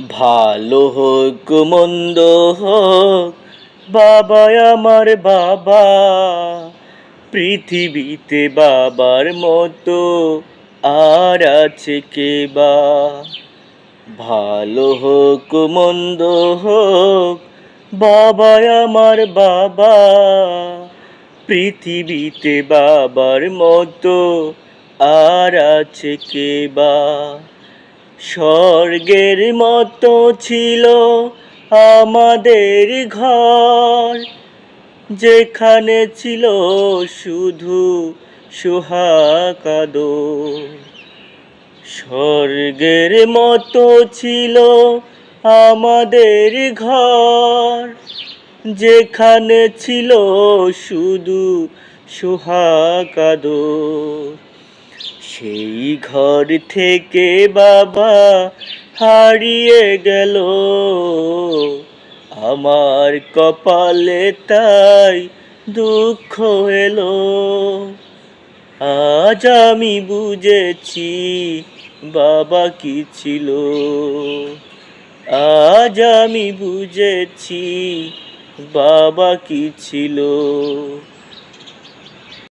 ভালো হোক মন্দ হোক বাবা আমার বাবা। পৃথিবীতে বাবার মতো আর আছে কে বা? ভালো হোক মন্দ হোক বাবা আমার বাবা। পৃথিবীতে বাবার মতো আর আছে কে বা? স্বর্গের মতো ছিল আমাদের ঘর। যেখানে ছিল শুধু সুহাকাদ স্বর্গের মতো ছিল আমাদের ঘর। যেখানে ছিল শুধু সুহাকাদ সেই ঘর থেকে বাবা হারিয়ে গেল। আমার কপালে তাই দুঃখ এলো। আজ আমি বুঝেছি বাবা কি ছিল। আজ আমি বুঝেছি বাবা কি ছিল।